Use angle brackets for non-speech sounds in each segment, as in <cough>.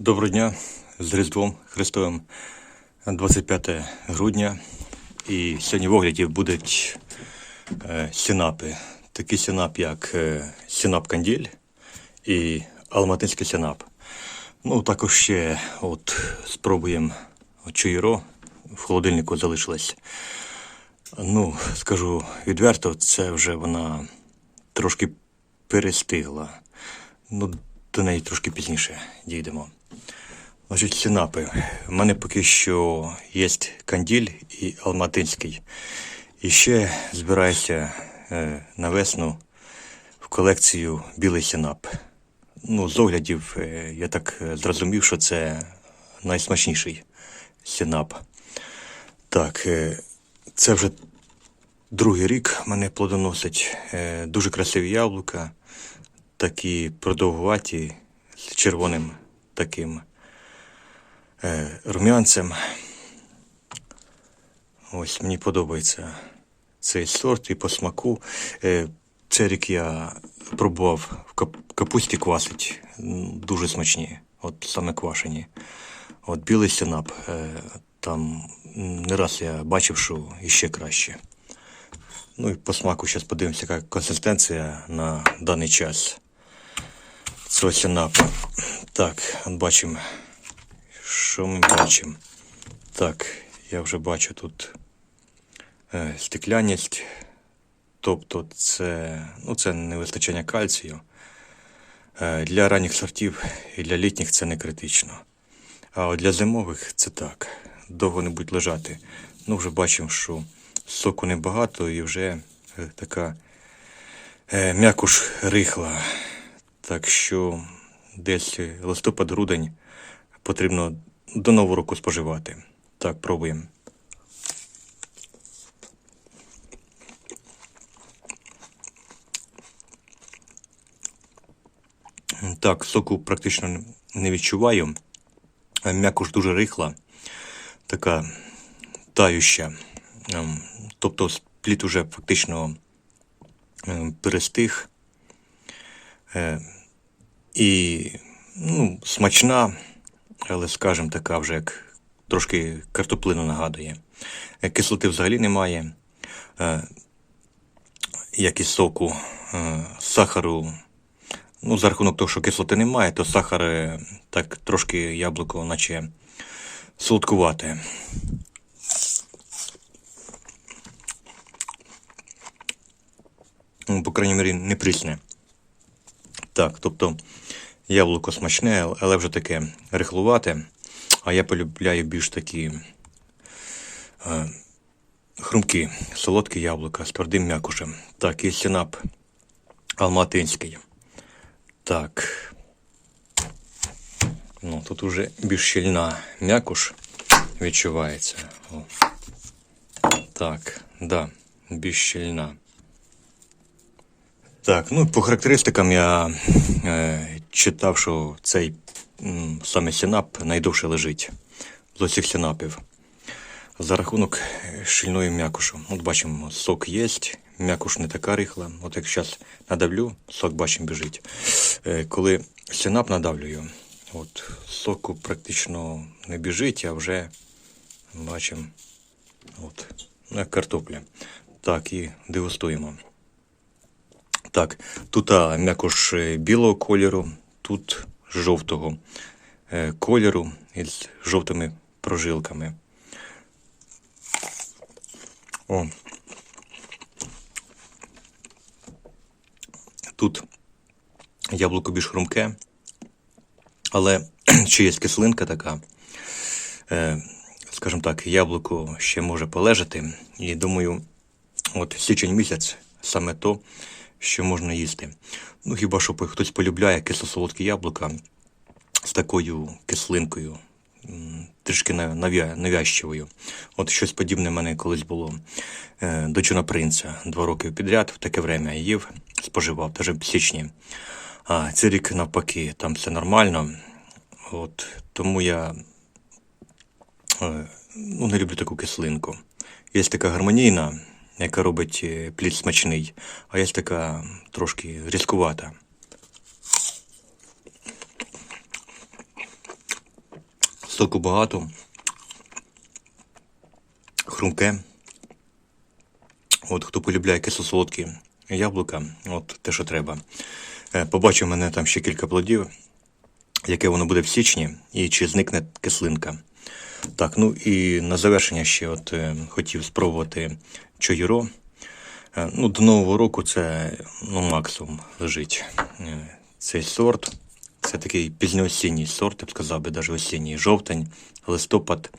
Доброго дня з Різдвом Христовим 25 грудня. І сьогодні в огляді будуть е, сінапи. Такий сінап, як е, сінап Канділь і Алматинський сінап. Ну, також ще от спробуємо чуєро. В холодильнику залишилось. Ну, скажу відверто, це вже вона трошки перестигла. Ну, до неї трошки пізніше дійдемо. Значить, сінапи. У мене поки що є канділь і алматинський. І ще збираюся е, на весну в колекцію білий сінап. Ну, з оглядів е, я так е, зрозумів, що це найсмачніший сінап. Так, це вже другий рік мене плодоносить. Дуже красиві яблука, такі продовгуваті, з червоним таким е, рум'янцем. Ось мені подобається цей сорт і по смаку. Е, цей рік я пробував в капусті квасить. Дуже смачні, от саме квашені. От білий синап, е, там не раз я бачив, що іще краще. Ну і по смаку зараз подивимося, яка консистенція на даний час цього синапу. Так, бачимо, що ми бачимо. Так, я вже бачу тут е, стекляність. Тобто це, ну, це невистачання кальцію. Е, для ранніх сортів і для літніх це не критично. А от для зимових це так. Довго не будуть лежати. Ну, вже бачимо, що соку небагато і вже е, така е, м'якуш рихла. Так що десь листопад-грудень потрібно до нового року споживати. Так, пробуємо. Так, соку практично не відчуваю. Е, М'якуш дуже рихла, така тающа. Ем, Тобто плід уже фактично ем, перестиг. І ну, смачна, але, скажімо, така вже як трошки картоплину нагадує. Е, Кислоти взагалі немає. Е, Як і соку, е, сахару. Ну, за рахунок того, що кислоти немає, то сахар так трошки яблуко, наче солодкувате. Ну, По крайній мірі, не прісне. Так, тобто яблуко смачне, але вже таке рихлувате. А я полюбляю більш такі е, хрумкі, солодкі яблука з твердим м'якушем. Так, і синап алматинський. Так. Ну, тут уже більш щільна м'якуш відчувається. О. Так, да, більш щільна. Так, ну по характеристикам я е, читав, що цей саме синап найдовше лежить з усіх синапів. За рахунок щільної м'якушу. От бачимо, сок є, м'якуш не така рихла. От як зараз надавлю, сок бачимо біжить. Е, Коли синап надавлюю, от соку практично не біжить, а вже бачимо от, як картопля. Так, і дегустуємо. Так, тут а, м'якуш е, білого кольору, тут жовтого е, кольору із жовтими прожилками. О. Тут яблуко більш хрумке, але <clears throat> ще є кислинка така. Е, скажімо так, яблуко ще може полежати. І думаю, от січень місяць саме то, що можна їсти. Ну, хіба що хтось полюбляє кисло-солодкі яблука з такою кислинкою, трішки нав- навязчивою. От щось подібне в мене колись було е, до Чуна принца. Два роки підряд в таке время їв, споживав, навіть в січні. А цей рік навпаки, там все нормально. От, тому я е, ну, не люблю таку кислинку. Є така гармонійна, яка робить е, плід смачний, а є така трошки різкувата. Соку багато. Хрумке. От хто полюбляє кисло-солодкі яблука, от те, що треба. Е, Побачив мене там ще кілька плодів, яке воно буде в січні, і чи зникне кислинка. Так, ну і на завершення ще от е, хотів спробувати чоюро. Е, Ну, до Нового року це ну, максимум лежить. Е, Цей сорт. Це такий пізньоосінній сорт, я б сказав би, навіть осінній жовтень, листопад.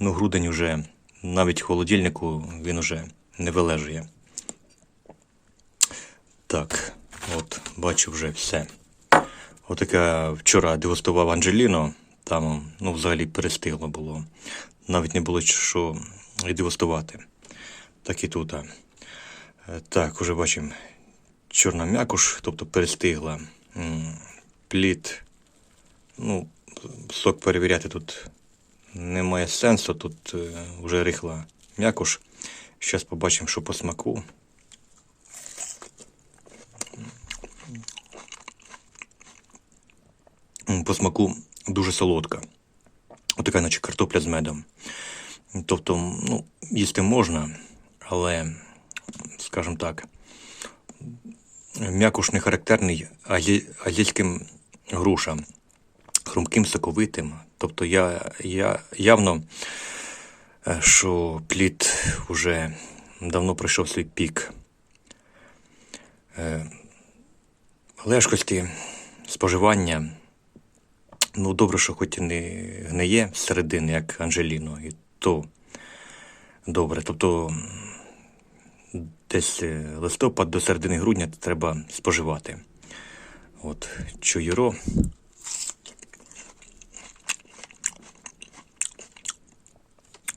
Ну, грудень уже навіть в холодильнику він уже не вилежує. Так, от, бачу вже все. Отаке вчора дегустував Анджеліно, там ну, взагалі перестигло було. Навіть не було що і. Так і тут. Е, Так, уже бачимо чорна м'якуш, тобто перестигла. Плід. Ну, сок перевіряти тут немає сенсу, тут е, вже рихла м'якуш. Зараз побачимо, що по смаку. По смаку дуже солодка. Отака, наче картопля з медом. Тобто, ну, їсти можна, але, скажімо так, м'якуш не характерний азі, азійським грушам, хрумким, соковитим. Тобто я, я явно, е, що плід вже давно пройшов свій пік. Е, Лежкості, споживання. Ну, добре, що хоч і не гниє зсередини, як Анжеліно, і то добре. Тобто десь е, листопад до середини грудня треба споживати. От, чуєро.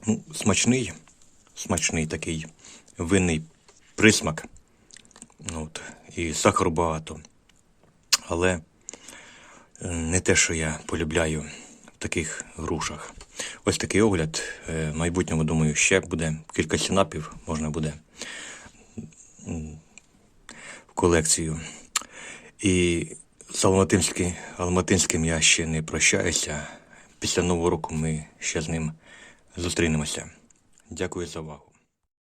Ну, смачний, смачний такий винний присмак. От, і сахару багато. Але не те, що я полюбляю в таких грушах. Ось такий огляд. Е, В майбутньому, думаю, ще буде кілька сінапів, можна буде в колекцію. І з Алматинським, Алматинським я ще не прощаюся. Після Нового року ми ще з ним зустрінемося. Дякую за увагу.